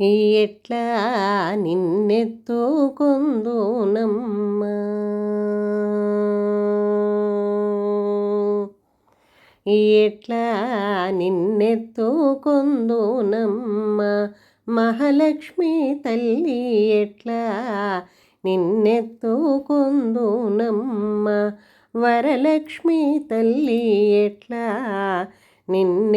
ఎట్లా నిన్నెత్తుకుందునమ్మ ఎట్లా నిన్నెత్తుకుందునమ్మ మహాలక్ష్మి తల్లి ఎట్లా నిన్నెత్తుకుందునమ్మ వరలక్ష్మి తల్లి ఎట్లా నిన్నెత్తుకొందునమ్మ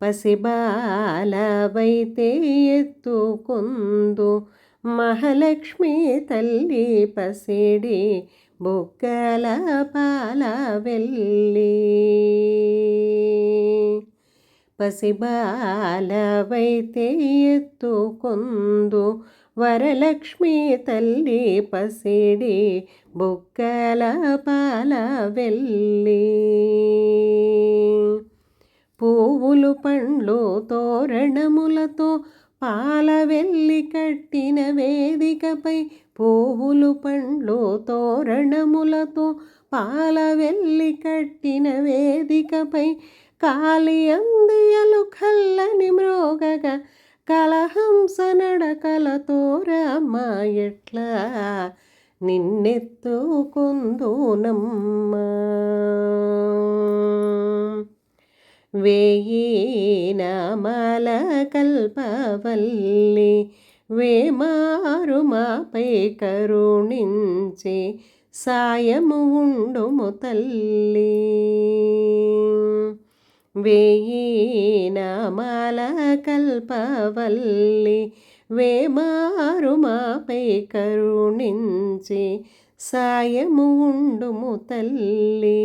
పసిబాలవైతే ఎత్తుకుందు మహాలక్ష్మి తల్లి పసిడి బొక్కల పాల వెళ్ళి పసిబాలవైతే ఎత్తుకుందు వరలక్ష్మి తల్లి పసిడి బొక్కల పాల వెళ్ళి పువ్వులు పండ్లు తోరణములతో పాల వెళ్ళి కట్టిన వేదికపై పువ్వులు పండ్లు తోరణములతో పాల వెళ్ళి కట్టిన వేదికపై కాలి అందియలు కల్లని మ్రోగగా కలహంస నడకలతో రామ ఎట్లా నిన్నెత్తుకుందునమ్మ. వేయి నామాల కల్పవల్లి వేమారు మాపై కరుణించి సాయము ఉండుము తల్లి. వేయి నామాల కల్పవల్లి వేమారు మాపై కరుణించి సాయము ఉండుము తల్లి.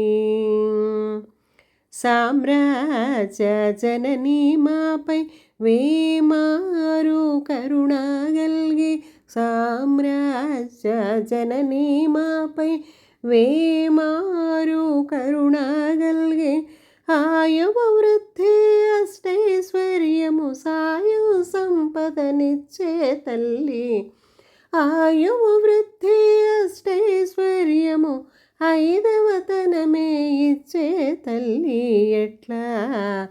సామ్రాజ్య జననీ మాపై వేమారు కరుణగల్గి సామ్రాజ్య జననీ మాపై వేమారు కరుణగల్గి ఆయువ వృద్ధి అష్టైశ్వర్యము సాయు సంపదనిచ్చే తల్లి ఆయువ వృద్ధి అష్టైశ్వర్యము ఐదవతనమే ఇచ్చే తల్లి ఎట్లా?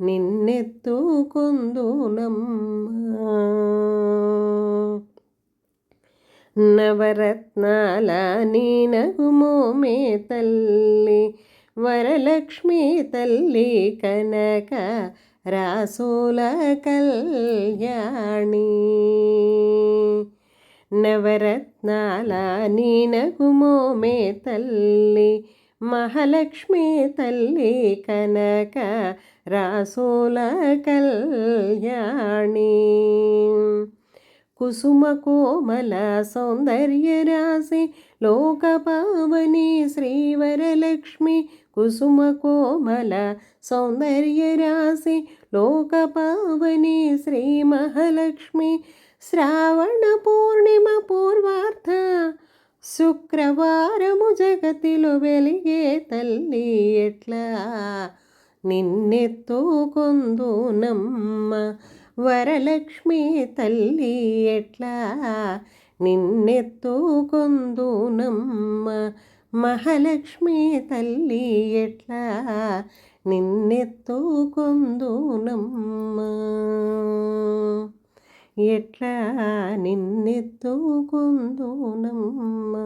నిన్నెత్తుకుందునమ్మా. నవరత్నాల నీనగుమోమే తల్లి వరలక్ష్మి తల్లి కనక రాసుల కళ్యాణి. నవరత్నాల నీనగుమో మే తల్లి మహాలక్ష్మి తల్లి కనక రాసుల కళ్యాణి. కుసుమ కోమల సౌందర్య రాశి లోకపావని శ్రీవరలక్ష్మి కుసుమ కోమల సౌందర్య రాశి లోకపావని శ్రీ మహాలక్ష్మి శ్రావణ పూర్ణిమ పూర్వార్థ శుక్రవారము జగతిలో వెలిగే తల్లి ఎట్లా? నిన్నెత్తుకుందునమ్మ వరలక్ష్మి తల్లి ఎట్లా? నిన్నెత్తుకుందునమ్మ మహాలక్ష్మి తల్లి ఎట్లా? నిన్నెత్తుకుందునమ్మ ఎట్లా నిన్నెత్తుకుందునమ్మా